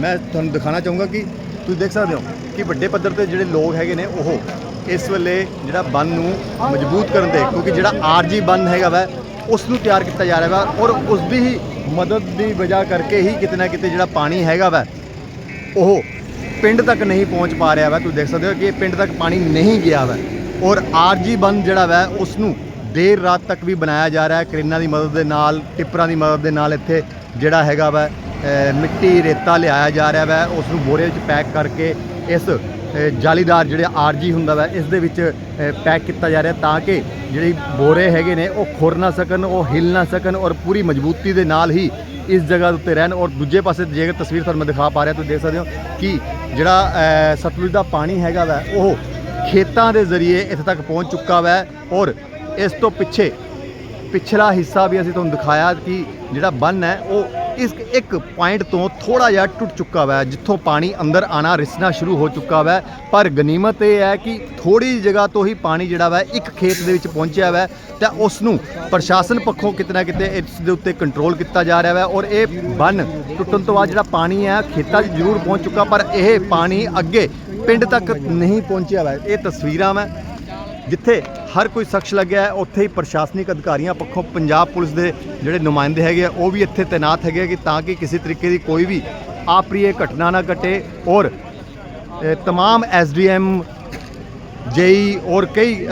ਮੈਂ ਤੁਹਾਨੂੰ ਦਿਖਾਣਾ ਚਾਹੂੰਗਾ ਕਿ ਤੁਸੀਂ ਦੇਖ ਸਕਦੇ ਹੋ ਕਿ ਵੱਡੇ ਪੱਧਰ ਤੇ ਜਿਹੜੇ ਲੋਕ ਹੈਗੇ ਨੇ ਉਹ ਇਸ ਵੇਲੇ ਜਿਹੜਾ ਬੰਨ ਨੂੰ ਮਜ਼ਬੂਤ ਕਰਨ ਦੇ, ਕਿਉਂਕਿ ਜਿਹੜਾ ਆਰਜੀ ਬੰਨ ਹੈਗਾ ਵਾ, ਉਸ ਨੂੰ ਤਿਆਰ ਕੀਤਾ ਜਾ ਰਿਹਾ ਵਾ ਔਰ ਉਸ ਦੀ ਹੀ ਮਦਦ ਦੀ ਵਜ੍ਹਾ ਕਰਕੇ ਹੀ ਕਿਤੇ ਨਾ ਕਿਤੇ ਜਿਹੜਾ ਪਾਣੀ ਹੈਗਾ ਵਾ, ਉਹ ਪਿੰਡ ਤੱਕ ਨਹੀਂ ਪਹੁੰਚ ਪਾ ਰਿਹਾ ਵਾ। ਤੁਸੀਂ ਦੇਖ ਸਕਦੇ ਹੋ ਕਿ ਇਹ ਪਿੰਡ ਤੱਕ ਪਾਣੀ ਨਹੀਂ ਗਿਆ ਵਾ ਔਰ ਆਰਜੀ ਬੰਨ ਜਿਹੜਾ ਵਾ, ਉਸ ਨੂੰ ਦੇਰ ਰਾਤ ਤੱਕ ਵੀ ਬਣਾਇਆ ਜਾ ਰਿਹਾ। ਹੈ ਕਰੇਨਾਂ ਦੀ ਮਦਦ ਦੇ ਨਾਲ, ਟਿੱਪਰਾਂ ਦੀ ਮਦਦ ਦੇ ਨਾਲ ਇੱਥੇ ਜਿਹੜਾ ਹੈਗਾ ਵਾ ਮਿੱਟੀ ਰੇਤਾ ਲਿਆਇਆ ਜਾ ਰਿਹਾ ਵਾ ਉਸ ਨੂੰ ਬੋਰੇ ਵਿੱਚ ਪੈਕ ਕਰਕੇ ਇਸ ਅ, ਜਾਲੀਦਾਰ ਜਿਹੜੇ ਆਰਜੀ ਹੁੰਦਾ ਵਾ ਇਸ ਦੇ ਵਿੱਚ ਪੈਕ ਕੀਤਾ ਜਾ ਰਿਹਾ ਤਾਂ ਕਿ ਜਿਹੜੀ ਬੋਰੇ ਹੈਗੇ ਨੇ ਉਹ ਖੁਰ ਨਾ ਸਕਣ ਉਹ ਹਿਲ ਨਾ ਸਕਣ ਔਰ ਪੂਰੀ ਮਜ਼ਬੂਤੀ ਦੇ ਨਾਲ ਹੀ ਇਸ ਜਗ੍ਹਾ ਦੇ ਉੱਤੇ ਰਹਿਣ ਔਰ ਦੂਜੇ ਪਾਸੇ ਜੇਕਰ ਤਸਵੀਰ ਤੁਹਾਨੂੰ ਦਿਖਾ ਪਾ ਰਿਹਾ ਤੁਸੀਂ ਦੇਖ ਸਕਦੇ ਹੋ ਕਿ ਜਿਹੜਾ ਸਤਲੁਜ ਦਾ ਪਾਣੀ ਹੈਗਾ ਵਾ ਉਹ ਖੇਤਾਂ ਦੇ ਜ਼ਰੀਏ ਇੱਥੇ ਤੱਕ ਪਹੁੰਚ ਚੁੱਕਾ ਵਾ ਔਰ ਇਸ ਤੋਂ ਪਿੱਛੇ ਪਿਛਲਾ ਹਿੱਸਾ ਵੀ ਅਸੀਂ ਤੁਹਾਨੂੰ ਦਿਖਾਇਆ ਕਿ ਜਿਹੜਾ ਬੰਨ ਹੈ ਉਹ ਇਸ ਇੱਕ ਪੁਆਇੰਟ ਤੋਂ ਥੋੜਾ ਜਿਹਾ ਟੁੱਟ ਚੁੱਕਾ ਵਾ, ਜਿੱਥੋਂ ਪਾਣੀ ਅੰਦਰ ਆਣਾ ਰਿਸਣਾ ਸ਼ੁਰੂ ਹੋ ਚੁੱਕਾ ਵਾ। ਪਰ ਗਨੀਮਤ ਇਹ ਹੈ ਕਿ ਥੋੜੀ ਜਗ੍ਹਾ ਤੋਂ ਹੀ ਪਾਣੀ ਜਿਹੜਾ ਵਾ, ਇੱਕ ਖੇਤ ਦੇ ਵਿੱਚ ਪਹੁੰਚਿਆ ਵਾ ਤਾਂ ਉਸ ਨੂੰ ਪ੍ਰਸ਼ਾਸਨ ਪੱਖੋਂ ਕਿਤੇ ਨਾ ਕਿਤੇ ਇਸ ਦੇ ਉੱਤੇ ਕੰਟਰੋਲ ਕੀਤਾ ਜਾ ਰਿਹਾ ਵਾ ਔਰ ਇਹ ਬੰਨ ਟੁੱਟਣ ਤੋਂ ਬਾਅਦ ਜਿਹੜਾ ਪਾਣੀ ਹੈ, ਖੇਤਾਂ 'ਚ ਜ਼ਰੂਰ ਪਹੁੰਚ ਚੁੱਕਾ, ਪਰ ਇਹ ਪਾਣੀ ਅੱਗੇ ਪਿੰਡ ਤੱਕ ਨਹੀਂ ਪਹੁੰਚਿਆ ਵਾ। ਇਹ ਤਸਵੀਰਾਂ ਵਾ। ਜਿੱਥੇ ਹਰ ਕੋਈ ਸ਼ਖਸ ਲੱਗਿਆ ਹੈ ਉੱਥੇ ਹੀ ਪ੍ਰਸ਼ਾਸਨਿਕ ਅਧਿਕਾਰੀਆਂ ਪੱਖੋਂ ਪੰਜਾਬ ਪੁਲਿਸ ਦੇ ਜਿਹੜੇ ਨੁਮਾਇੰਦੇ ਹੈਗੇ ਆ ਉਹ ਵੀ ਇੱਥੇ ਤਾਇਨਾਤ ਹੈਗੇ ਆ ਕਿ ਤਾਂ ਕਿ ਕਿਸੇ ਤਰੀਕੇ ਦੀ ਕੋਈ ਵੀ ਆਪਰੀਏ ਘਟਨਾ ਨਾ ਘਟੇ ਔਰ ਅ, ਤਮਾਮ ਐਸਡੀਐਮ ਜੇਈ ਔਰ ਕਈ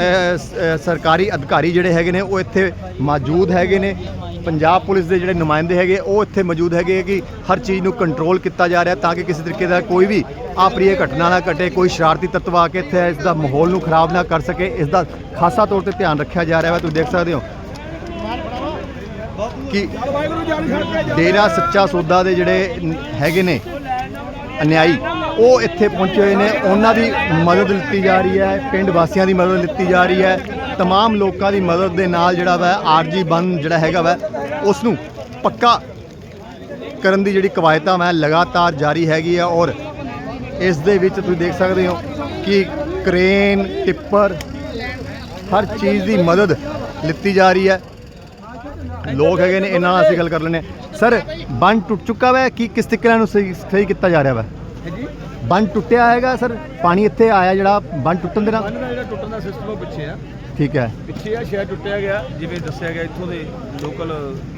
ਸਰਕਾਰੀ ਅਧਿਕਾਰੀ ਜਿਹੜੇ ਹੈਗੇ ਨੇ ਉਹ ਇੱਥੇ ਮੌਜੂਦ ਹੈਗੇ ਨੇ। ਪੰਜਾਬ ਪੁਲਿਸ ਦੇ ਜਿਹੜੇ ਨੁਮਾਇੰਦੇ ਹੈਗੇ ਉਹ ਇੱਥੇ ਮੌਜੂਦ ਹੈਗੇ ਕਿ ਹਰ ਚੀਜ਼ ਨੂੰ ਕੰਟਰੋਲ ਕੀਤਾ ਜਾ ਰਿਹਾ ਤਾਂ ਕਿ ਕਿਸੇ ਤਰੀਕੇ ਦਾ ਕੋਈ ਵੀ ਆਪਰੀਏ ਘਟਨਾ ਨਾ ਘਟੇ ਕੋਈ ਸ਼ਰਾਰਤੀ ਤੱਤਵ ਆ ਕੇ ਇੱਥੇ ਇਸ ਦਾ ਮਾਹੌਲ ਨੂੰ ਖਰਾਬ ਨਾ ਕਰ ਸਕੇ ਇਸ ਦਾ ਖਾਸਾ ਤੌਰ ਤੇ ਧਿਆਨ ਰੱਖਿਆ ਜਾ ਰਿਹਾ ਹੈ ਤੁਸੀਂ ਦੇਖ ਸਕਦੇ ਹੋ ਕਿ ਡੇਰਾ ਸੱਚਾ ਸੌਦਾ ਦੇ ਜਿਹੜੇ ਹੈਗੇ ਨੇ ਅਨਿਆਈ ਉਹ ਇੱਥੇ ਪਹੁੰਚੇ ਹੋਏ ਨੇ ਉਹਨਾਂ ਦੀ ਮਦਦ ਲਿੱਤੀ ਜਾ ਰਹੀ ਹੈ ਪਿੰਡ ਵਾਸੀਆਂ ਦੀ ਮਦਦ ਲਿੱਤੀ ਜਾ ਰਹੀ ਹੈ तमाम ਲੋਕਾਂ ਦੀ ਮਦਦ ਦੇ ਨਾਲ ਜਿਹੜਾ ਵਾ ਆਰਜੀ ਬੰਨ ਜਿਹੜਾ ਹੈਗਾ ਵਾ ਉਸ ਨੂੰ ਪੱਕਾ ਕਰਨ ਦੀ ਜਿਹੜੀ ਕਵਾਇਤਾਂ ਵਾ ਲਗਾਤਾਰ ਜਾਰੀ ਹੈਗੀ ਆ ਔਰ ਇਸ ਦੇ ਵਿੱਚ ਤੁਸੀਂ ਦੇਖ ਸਕਦੇ ਹੋ ਕਿ ਕ੍ਰੇਨ ਟਿੱਪਰ ਹਰ ਚੀਜ਼ ਦੀ ਮਦਦ ਲਿੱਤੀ ਜਾ ਰਹੀ ਹੈ ਲੋਕ ਹੈਗੇ ਨੇ ਇਹਨਾਂ ਨਾਲ ਅਸੀਂ ਗੱਲ ਕਰ ਲੈਣੇ ਸਰ ਬੰਨ ਟੁੱਟ ਚੁੱਕਾ ਵਾ ਕਿ ਕਿਸ ਤਰੀਕੇ ਨਾਲ ਨੂੰ ਸਹੀ ਸਹੀ ਕੀਤਾ ਜਾ ਰਿਹਾ ਵਾ ਬੰਨ ਟੁੱਟਿਆ ਹੈਗਾ ਸਰ ਪਾਣੀ ਇੱਥੇ ਆਇਆ ਜਿਹੜਾ ਬੰਨ ਟੁੱਟਣ ਦੇ ਨਾਲ। ਬੰਨ ਦਾ ਜਿਹੜਾ ਟੁੱਟਣ ਦਾ ਸਿਸਟਮ ਉਹ ਪਿੱਛੇ ਆ। ਠੀਕ ਹੈ। ਪਿੱਛੇ ਆ ਸ਼ਾਇਦ ਟੁੱਟਿਆ ਗਿਆ ਜਿਵੇਂ ਦੱਸਿਆ ਗਿਆ ਇੱਥੋਂ ਦੇ ਲੋਕਲ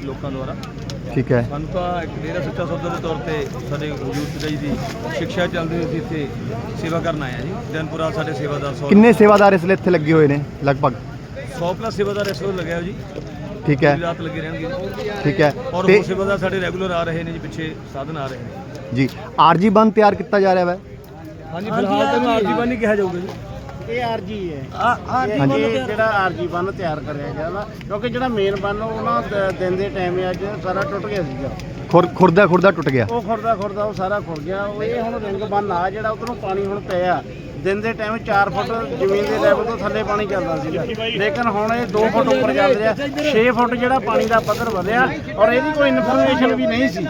ਲੋਕਾਂ ਦੁਆਰਾ। ਠੀਕ ਹੈ। ਸਾਨੂੰ ਤਾਂ ਇੱਕ ਡੇਰਾ ਸੱਚਾ ਸੌਦਾ ਦੇ ਤੌਰ ਤੇ ਸਾਡੇ ਹਜੂਰ ਜੀ ਦੀ ਸਿੱਖਿਆ ਚੱਲਦੀ ਹੋਈ ਸੀ ਇੱਥੇ ਸੇਵਾ ਕਰਨ ਆਏ ਆ ਜੀ। ਦਿਨਪੁਰਾ ਸਾਡੇ ਸੇਵਾਦਾਰ 100 ਕਿੰਨੇ ਸੇਵਾਦਾਰ ਇਸ ਲਈ ਇੱਥੇ ਲੱਗੇ ਹੋਏ ਨੇ ਲਗਭਗ? 100 ਪਲੱਸ ਸੇਵਾਦਾਰ ਇਸ ਵੇਲੇ ਲੱਗਿਆ ਹੋਇਆ ਜੀ। ਠੀਕ ਹੈ। ਪੂਰੀ ਰਾਤ ਲੱਗੇ ਰਹਿਣਗੇ ਠੀਕ ਹੈ। ਔਰ ਤੇ ਹੋਰ ਸੇਵਾਦਾਰ ਸਾਡੇ ਰੈਗੂਲਰ ਆ ਰਹੇ ਨੇ ਜੀ ਪਿੱਛੇ ਸਾਧਨ ਆ ਰਹੇ ਨੇ। ਜੀ। ਆਰਜੀ ਬੰਨ ਤਿਆਰ ਕੀਤਾ ਜਾ ਰਿਹਾ ਵਾ। ਹਾਂਜੀ ਫਿਲਹਾਲ ਤਾਂ ਆਰਜੀ ਬੰਨ ਹੀ ਕਿਹਾ ਜਾਊਗਾ ਜੀ। ਇਹ ਆਰਜੀ ਹੈ। ਹਾਂਜੀ। ਇਹ ਜਿਹੜਾ ਆਰਜੀ ਬੰਨ ਤਿਆਰ ਕਰਿਆ ਗਿਆ ਵਾ। ਕਿਉਂਕਿ ਜਿਹੜਾ ਮੇਨ ਬੰਨ ਉਹ ਨਾ ਦ- ਦਿਨ ਦੇ ਟਾਈਮ ਅੱਜ ਸਾਰਾ ਟੁੱਟ ਗਿਆ ਸੀਗਾ। ਖੁਰ ਖੁਰਦਾ ਖੁਰਦਾ ਟੁੱਟ ਗਿਆ। ਉਹ ਖੁਰਦਾ ਖੁਰਦਾ ਉਹ ਸਾਰਾ ਖੁਰ ਗਿਆ। ਉਹ ਇਹ ਹੁਣ ਰਿੰਗ ਬੰਨ ਆ ਜਿਹੜਾ ਉਧਰੋਂ ਪਾਣੀ ਹੁਣ ਪਿਆ। ਦਿਨ ਦੇ ਟਾਈਮ 4 ਫੁੱਟ ਜ਼ਮੀਨ ਦੇ ਲੈਵਲ ਤੋਂ ਥੱਲੇ ਪਾਣੀ ਚੱਲਦਾ ਸੀਗਾ। ਲੇਕਿਨ ਹੁਣ ਇਹ 2 ਫੁੱਟ ਉੱਪਰ ਚੱਲ ਰਿਹਾ। 6 ਫੁੱਟ ਜਿਹੜਾ ਪਾਣੀ ਦਾ ਪੱਧਰ ਵਧਿਆ। ਔਰ ਇਹਦੀ ਕੋਈ ਇਨਫੋਰਮੇਸ਼ਨ ਵੀ ਨਹੀਂ ਸੀ।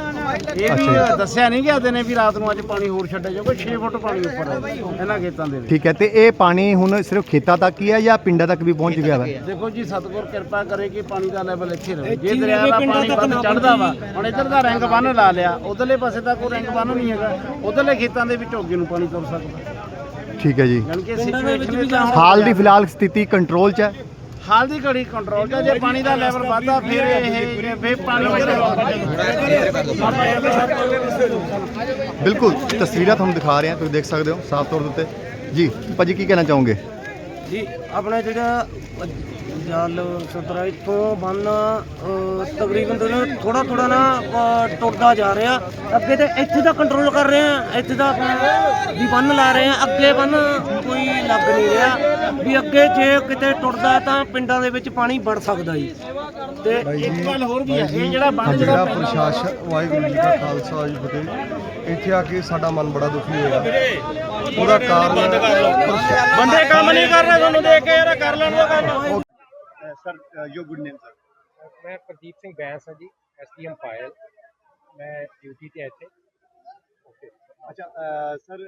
ਇਹ ਵੀ ਦੱਸਿਆ ਨਹੀਂ ਗਿਆ ਦਿਨੇ ਵੀ ਰਾਤ ਨੂੰ ਅੱਜ ਪਾਣੀ ਹੋਰ ਛੱਡਿਆ ਜਾਊਗਾ। 6 ਫੁੱਟ ਪਾਣੀ ਉੱਪਰ ਹੈ ਇਹਨਾਂ ਖੇਤਾਂ ਦੇ ਵਿੱਚ। ਠੀਕ ਹੈ ਤੇ ਇਹ ਪਾਣੀ ਹੁਣ ਸਿਰਫ ਖੇਤਾਂ ਤੱਕ ਹੀ ਹੈ ਜਾਂ ਪਿੰਡਾਂ ਤੱਕ ਵੀ ਪਹੁੰਚ ਗਿਆ ਵਾ? ਦੇਖੋ ਜੀ ਸਤਿਗੁਰ ਕਿਰਪਾ ਕਰੇ ਕਿ ਪਾਣੀ ਦਾ ਲੈਵਲ ਇੱਥੇ ਰਹੇ। ਜੇ ਦਰਿਆ ਦਾ ਪਾਣੀ ਵੱਧ ਚੜਦਾ ਵਾ ਹੁਣ ਇੱਧਰ ਦਾ ਰੰਗ ਬੰਨ ਲਾ ਲਿਆ ਉਧਰਲੇ ਪਾਸੇ ਤਾਂ ਕੋਈ ਰੰਗ ਬੰਨ ਨਹੀਂ ਹੈਗਾ। ਉਧਰਲੇ ਖੇਤਾਂ ਦੇ ਵਿੱਚ ਅੱਗੇ ਨੂੰ ਪਾਣੀ ਤੁਰ ਸਕਦਾ। ਠੀਕ ਹੈ ਜੀ। ਕਿ ਸਿਚੁਏਸ਼ਨ ਤਾਂ ਹਾਲ ਦੀ ਫਿਲਹਾਲ ਸਥਿਤੀ ਕੰਟਰੋਲ 'ਚ ਹੈ। ਹਾਲ ਦੀ ਘੜੀ ਕੰਟਰੋਲ ਦਾ ਜੇ ਪਾਣੀ ਦਾ ਲੈਵਲ ਵਧਦਾ ਫਿਰ ਇਹ ਫਿਰ ਪਾਣੀ ਬਿਲਕੁਲ ਤਸਵੀਰਾਂ ਤੁਹਾਨੂੰ ਦਿਖਾ ਰਹੇ ਹਾਂ ਤੁਸੀਂ ਦੇਖ ਸਕਦੇ ਹੋ ਸਾਫ਼ ਤੌਰ ਦੇ ਉੱਤੇ। ਜੀ ਭਾਜੀ ਕੀ ਕਹਿਣਾ ਚਾਹੋਗੇ? ਜੀ ਆਪਣਾ ਜਿਹੜਾ ਜਲ ਸਤਰਾ ਇੱਥੋਂ ਬੰਨ ਤਕਰੀਬਨ ਥੋੜਾ ਥੋੜਾ ਨਾ ਟੁੱਟਦਾ ਜਾ ਰਿਹਾ। ਅੱਗੇ ਤੇ ਇੱਥੇ ਦਾ ਕੰਟਰੋਲ ਕਰ ਰਹੇ ਆ ਇੱਥੇ ਦਾ ਆਪਣਾ ਵੀ ਬੰਨ ਲਾ ਰਹੇ ਆ ਅੱਗੇ ਬੰਨ ਕੋਈ ਲੱਗ ਨਹੀਂ ਰਿਹਾ। ਵੀ ਅੱਗੇ ਜੇ ਕਿਤੇ ਟੁੱਟਦਾ ਤਾਂ ਪਿੰਡਾਂ ਦੇ ਵਿੱਚ ਪਾਣੀ ਵੜ ਸਕਦਾ ਜੀ। ਤੇ ਇੱਕ ਗੱਲ ਹੋਰ ਵੀ ਹੈ ਇਹ ਜਿਹੜਾ ਬੰਨ ਜਿਹੜਾ ਜਿਹੜਾ ਪ੍ਰਸ਼ਾਸਨ ਵਾਹਿਗੁਰੂ ਜੀ ਦਾ ਖਾਲਸਾ ਜੀ ਫਤਿਹ। ਇੱਥੇ ਆ ਕੇ ਸਾਡਾ ਮਨ ਬੜਾ ਦੁਖੀ ਹੋਇਆ। ਉਹਦਾ ਕਾਰਨ ਬੰਦੇ ਕੰਮ ਨਹੀਂ ਕਰ ਰਹੇ ਤੁਹਾਨੂੰ ਦੇਖ ਕੇ ਯਾਰ ਕਰ ਲੈਣ ਦਾ ਕੰਮ। ਸਰ ਯੋ ਗੁੱਡ ਨੇਮ ਸਰ ਮੈਂ ਪ੍ਰਦੀਪ ਸਿੰਘ ਬੈਂਸ ਹਾਂ ਜੀ ਐਸਡੀਐਮ ਫਾਇਲ ਮੈਂ ਡਿਊਟੀ ਤੇ ਇੱਥੇ। ਓਕੇ ਅੱਛਾ ਸਰ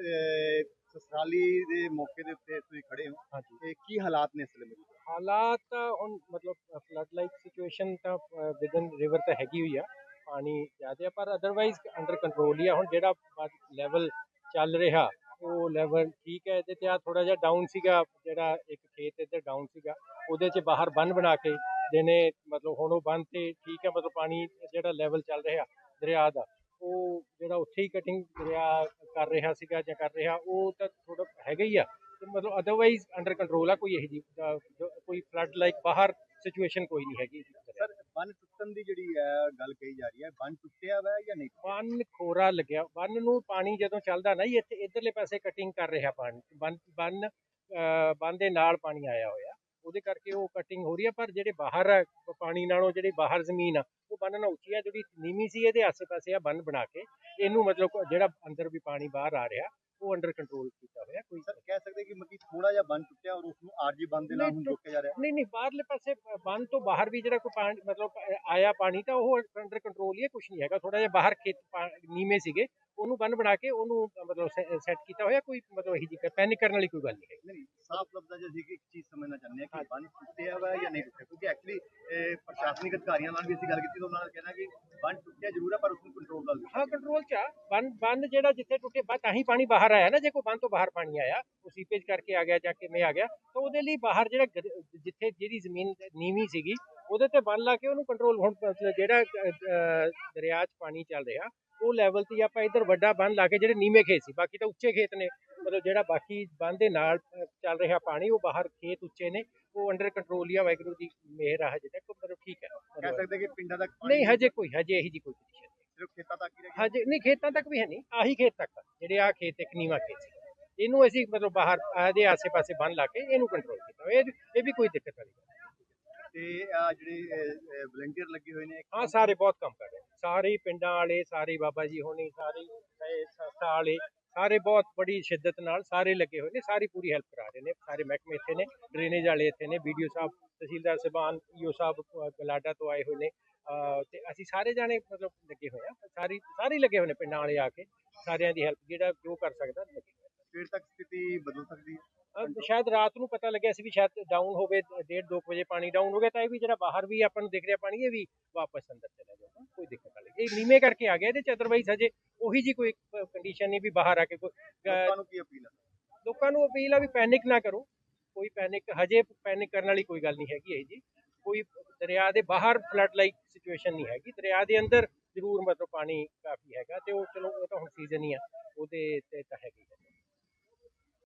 ਸਸਰਾਲੀ ਦੇ ਮੌਕੇ ਦੇ ਉੱਤੇ ਤੁਸੀਂ ਖੜੇ ਹੋ। ਹਾਂਜੀ। ਤੇ ਕੀ ਹਾਲਾਤ ਨੇ ਇਸ ਵੇਲੇ? ਹਾਲਾਤ ਹੁਣ ਮਤਲਬ ਫਲੱਡ ਲਾਈਕ ਸਿਚੁਏਸ਼ਨ ਤਾਂ ਵਿਦਨ ਰਿਵਰ ਤਾਂ ਹੈਗੀ ਹੋਈ ਆ। ਪਾਣੀ ਜ਼ਿਆਦਾ ਪਰ ਅਦਰਵਾਈਜ਼ ਅੰਡਰ ਕੰਟਰੋਲ ਹੀ ਆ। ਹੁਣ ਜਿਹੜਾ ਲੈਵਲ ਚੱਲ ਰਿਹਾ ਉਹ ਲੈਵਲ ਠੀਕ ਹੈ, ਇਹਦੇ ਤੇ ਆ ਥੋੜਾ ਜਿਹਾ ਡਾਊਨ ਸੀਗਾ, ਜਿਹੜਾ ਇੱਕ ਖੇਤ ਇੱਧਰ ਡਾਊਨ ਸੀਗਾ, ਉਹਦੇ 'ਚ ਬਾਹਰ ਬੰਨ ਬਣਾ ਕੇ ਦੇਨੇ ਮਤਲਬ ਹੁਣ ਉਹ ਬੰਨ ਤੇ ਠੀਕ ਹੈ, ਮਤਲਬ ਪਾਣੀ ਜਿਹੜਾ ਲੈਵਲ ਚੱਲ ਰਿਹਾ ਦਰਿਆ ਦਾ, ਉਹ ਜਿਹੜਾ ਉੱਥੇ ਹੀ ਕਟਿੰਗ ਦਰਿਆ ਕਰ ਰਿਹਾ ਸੀਗਾ ਜਾਂ ਕਰ ਰਿਹਾ, ਉਹ ਤਾਂ ਥੋੜਾ ਹੈਗਾ ਹੀ ਆ, ਤੇ ਮਤਲਬ ਅਦਰਵਾਈਜ਼ ਅੰਡਰ ਕੰਟਰੋਲ ਆ, ਕੋਈ ਇਹੋ ਜੀ ਕੋਈ ਫਲੱਡ ਲਾਈਕ ਬਾਹਰ ਸਿਚੁਏਸ਼ਨ ਕੋਈ ਨਹੀਂ ਹੈਗੀ ਸਰ ਬੰਨ ਟੁੱਟਣ ਦੀ ਜਿਹੜੀ ਹੈ ਗੱਲ ਕਹੀ ਜਾ ਰਹੀ ਹੈ, ਬੰਨ ਟੁੱਟਿਆ ਵਾ ਜਾਂ ਨਹੀਂ ਬੰਨ ਖੋਰਾ ਲੱਗਿਆ। ਬੰਨ ਨੂੰ ਪਾਣੀ ਜਦੋਂ ਚੱਲਦਾ ਨਾ ਜੀ, ਇੱਥੇ ਇਧਰਲੇ ਪਾਸੇ ਕਟਿੰਗ ਕਰ ਰਿਹਾ ਪਾਣੀ, ਬੰਨ ਬੰਨ ਬੰਨ ਦੇ ਨਾਲ ਪਾਣੀ ਆਇਆ ਹੋਇਆ। ਉਹਦੇ ਕਰਕੇ ਉਹ ਕਟਿੰਗ ਹੋ ਰਹੀ ਹੈ, ਪਰ ਜਿਹੜੇ ਬਾਹਰ ਪਾਣੀ ਨਾਲੋਂ ਜਿਹੜੀ ਬਾਹਰ ਜ਼ਮੀਨ ਆ, ਉਹ ਬੰਨ ਨਾਲ ਉੱਚੀ ਆ, ਜਿਹੜੀ ਨੀਵੀਂ ਸੀ, ਇਹਦੇ ਆਸੇ-ਪਾਸੇ ਆ ਬੰਨ ਬਣਾ ਕੇ। ਇਹਨੂੰ ਮਤਲਬ ਜਿਹੜਾ ਅੰਦਰ ਵੀ ਪਾਣੀ ਬਾਹਰ ਆ ਰਿਹਾ ਉਹ ਅੰਡਰ ਕੰਟਰੋਲ ਕੀਤਾ ਹੋਇਆ ਕੋਈ ਸਰ ਕਹਿ ਸਕਦੇ ਕਿ ਮੱਕੀ ਥੋੜਾ ਜਿਹਾ ਬੰਨ ਟੁੱਟਿਆ ਔਰ ਉਸ ਨੂੰ ਆਰਜੀ ਬੰਨ ਦੇ ਨਾਲ ਹੁਣ ਰੋਕਿਆ ਜਾ ਰਿਹਾ। ਨਹੀਂ ਨਹੀਂ ਬਾਹਰਲੇ ਪਾਸੇ ਬੰਨ ਤੋਂ ਬਾਹਰ ਵੀ ਜਿਹੜਾ ਕੋਈ ਪਾਣੀ ਮਤਲਬ ਆਇਆ ਪਾਣੀ ਤਾਂ ਉਹ ਅੰਡਰ ਕੰਟਰੋਲ ਹੀ ਹੈ ਕੁਝ ਨਹੀਂ ਹੈਗਾ। ਥੋੜਾ ਜਿਹਾ ਬਾਹਰ ਖੇਤ ਨੀਵੇਂ ਸੀਗੇ। ਉਹਨੂੰ ਬੰਨ ਬਣਾ ਕੇ ਉਹਨੂੰ ਮਤਲਬ ਸੈੱਟ ਕੀਤਾ ਹੋਇਆ ਕੋਈ ਮਤਲਬ ਇਹੀ ਜੀ ਪੈਨਿਕ ਕਰਨ ਵਾਲੀ ਕੋਈ ਗੱਲ ਨਹੀਂ ਹੈ। ਨਹੀਂ ਸਾਫ਼ ਲਫ਼ਜ਼ਾਂ 'ਚ ਅਸੀਂ ਇੱਕ ਚੀਜ਼ ਸਮਝਣਾ ਚਾਹੁੰਦੇ ਹਾਂ ਕਿ ਬੰਨ ਟੁੱਟਿਆ ਵਾ ਜਾਂ ਨਹੀਂ ਟੁੱਟਿਆ ਕਿਉਂਕਿ ਐਕਚੁਅਲੀ ਪ੍ਰਸ਼ਾਸਨਿਕ ਅਧਿਕਾਰੀਆਂ ਨਾਲ ਵੀ ਅਸੀਂ ਗੱਲ ਕੀਤੀ ਤਾਂ ਉਹਨਾਂ ਨੇ ਕਹਿਣਾ ਕਿ ਬੰਨ ਟੁੱਟਿਆ ਜ਼ਰੂਰ ਹੈ ਪਰ ਉਸ ਨੂੰ ਕੰਟਰੋਲ ਕਰ ਹਾਂ ਕੰਟਰੋਲ ਚ ਆ। ਬੰਨ ਬੰਨ ਜਿਹੜਾ ਜਿੱਥੇ ਟੁੱਟੇ ਬਾ ਤਾਂ ਹੀ ਪਾਣੀ ਬਾਹਰ ਆਇਆ ਨਾ ਜੇ ਕੋਈ ਬੰਨ ਤੋਂ ਬਾਹਰ ਪਾਣੀ ਆਇਆ ਉਹ ਸੀਪੇਜ ਕਰਕੇ ਆ ਗਿਆ ਜਾਂ ਕਿਵੇਂ ਆ ਗਿਆ ਤਾਂ ਉਹਦੇ ਲਈ ਬਾਹਰ ਜਿਹੜਾ ਜਿੱਥੇ ਜਿਹੜੀ ਜ਼ਮੀਨ ਨੀਵੀਂ ਸੀਗੀ ਉਹਦੇ ਤੇ ਬੰਨ ਲਾ ਕੇ ਉਹਨੂੰ ਕੰਟਰੋਲ ਹੁਣ ਜਿਹੜਾ ਦਰਿਆ 'ਚ ਪਾਣੀ ਚੱਲ ਰਿਹਾ ਉਹ ਲੈਵਲ ਤੇ ਆਪਾਂ ਇੱਧਰ ਵੱਡਾ ਬੰਨ ਲਾ ਕੇ ਜਿਹੜੇ ਨੀਵੇਂ ਖੇਤ ਸੀ ਬਾਕੀ ਤਾਂ ਉੱਚੇ ਖੇਤ ਨੇ ਮਤਲਬ ਜਿਹੜਾ ਬਾਕੀ ਬੰਨ ਦੇ ਨਾਲ ਚੱਲ ਰਿਹਾ ਪਾਣੀ ਉਹ ਬਾਹਰ ਖੇਤ ਉੱਚੇ ਨੇ ਉਹ ਅੰਡਰ ਕੰਟਰੋਲ ਹੀ ਆ ਵਾਹਿਗੁਰੂ ਦੀ ਮਿਹਰ ਆ ਹਜੇ ਤੱਕ ਮਤਲਬ ਠੀਕ ਹੈ ਕਹਿ ਸਕਦੇ ਕਿ ਪਿੰਡਾਂ ਤੱਕ ਪਾਣੀ ਨਹੀਂ ਹਜੇ ਕੋਈ ਹਜੇ ਇਹੀ ਜੀ ਕੋਈ ਕੰਡੀਸ਼ਨ ਸਿਰਫ ਖੇਤਾਂ ਤੱਕ ਹੀ ਹਜੇ ਨਹੀਂ ਖੇਤਾਂ ਤੱਕ ਵੀ ਹੈ ਨਹੀਂ ਆਹੀ ਖੇਤ ਤੱਕ ਜਿਹੜੇ ਆ ਖੇਤ ਇੱਕ ਨੀਵਾਂ ਖੇਤ ਸੀ। ਇਹਨੂੰ ਅਸੀਂ ਮਤਲਬ ਬਾਹਰ ਆਦੇ ਆਸੇ-ਪਾਸੇ ਬੰਨ ਲਾ ਕੇ ਇਹਨੂੰ ਕੰਟਰੋਲ ਕੀਤਾ। ਇਹ ਇਹ ਵੀ ਕੋਈ ਦਿੱਕਤ ਵਾਲੀ ਨਹੀਂ। ਤੇ ਆ ਜਿਹੜੇ ਵਲੰਟੀਅਰ ਲੱਗੇ ਹੋਏ ਨੇ ਹਾਂ ਸਾਰੇ ਬਹੁਤ ਕੰਮ ਕਰ ਰਹੇ। ਸਾਰੇ ਪਿੰਡਾਂ ਵਾਲੇ ਸਾਰੇ ਬਾਬਾ ਜੀ ਹੋਣੀ ਸਾਰੇ ਸੰਸਥਾ ਵਾਲੇ ਸਾਰੇ ਬਹੁਤ ਬੜੀ ਸ਼ਿੱਦਤ ਨਾਲ ਸਾਰੇ ਲੱਗੇ ਹੋਏ ਨੇ ਸਾਰੀ ਪੂਰੀ ਹੈਲਪ ਕਰਾ ਰਹੇ ਨੇ ਸਾਰੇ ਮਹਿਕਮੇ ਇੱਥੇ ਨੇ ਡਰੇਨੇਜ ਵਾਲੇ ਇੱਥੇ ਨੇ ਵੀਡੀਓ ਸਾਹਿਬ ਤਹਿਸੀਲਦਾਰ ਸਬਾਨ ਈਓ ਸਾਹਿਬ ਅ, ਗਲਾਡਾ ਤੋਂ ਆਏ ਹੋਏ ਨੇ ਤੇ ਅਸੀਂ ਸਾਰੇ ਜਾਣੇ ਮਤਲਬ ਲੱਗੇ ਹੋਏ ਆ ਸਾਰੀ ਸਾਰੇ ਲੱਗੇ ਹੋਏ ਨੇ ਪਿੰਡਾਂ ਵਾਲੇ ਆ ਕੇ ਸਾਰਿਆਂ ਦੀ ਹੈਲਪ ਜਿਹੜਾ ਜੋ ਕਰ ਸਕਦਾ ਲੱਗੇ। ਸਵੇਰ ਤੱਕ ਸਥਿਤੀ ਬਦਲ ਸਕਦੀ ਹੈ ਸ਼ਾਇਦ ਰਾਤ ਨੂੰ ਪਤਾ ਲੱਗਿਆ ਸੀ ਵੀ ਸ਼ਾਇਦ ਡਾਊਨ ਹੋਵੇ ਡੇਢ ਦੋ ਕੁ ਵਜੇ ਪਾਣੀ ਡਾਊਨ ਹੋ ਗਿਆ ਤਾਂ ਇਹ ਵੀ ਜਿਹੜਾ ਬਾਹਰ ਵੀ ਆਪਾਂ ਨੂੰ ਦਿਖ ਰਿਹਾ ਪਾਣੀ ਇਹ ਵੀ ਵਾਪਸ ਅੰਦਰ ਚਲਾ ਜਾਊਗਾ ਕੋਈ ਦਿੱਕਤ ਨਹੀਂ ਇਹ ਨੀਵੇਂ ਕਰਕੇ ਆ ਗਿਆ ਇਹਦੇ ਚ ਅਦਰਵਾਈਜ਼ ਹਜੇ ਉਹੀ ਜੀ ਕੋਈ ਕੰਡੀਸ਼ਨ ਨਹੀਂ ਵੀ ਬਾਹਰ ਆ ਕੇ ਕੋਈ ਲੋਕਾਂ ਨੂੰ ਕੀ ਅਪੀਲ ਹੈ ਲੋਕਾਂ ਨੂੰ ਅਪੀਲ ਆ ਵੀ ਪੈਨਿਕ ਨਾ ਕਰੋ ਕੋਈ ਪੈਨਿਕ ਹਜੇ ਪੈਨਿਕ ਕਰਨ ਵਾਲੀ ਕੋਈ ਗੱਲ ਨਹੀਂ ਹੈਗੀ ਇਹ ਜੀ। ਕੋਈ ਦਰਿਆ ਦੇ ਬਾਹਰ ਫਲੱਡ ਲਾਈਕ ਸਿਚੁਏਸ਼ਨ ਨਹੀਂ ਹੈਗੀ ਦਰਿਆ ਦੇ ਅੰਦਰ ਜ਼ਰੂਰ ਮਤਲਬ ਪਾਣੀ ਕਾਫੀ ਹੈਗਾ ਤੇ ਉਹ ਚਲੋ ਉਹ ਤਾਂ ਹੁਣ ਸੀਜ਼ਨ ਹੀ ਆ ਉਹਦੇ ਤੇ ਤਾਂ ਹੈਗੀ ਹੈ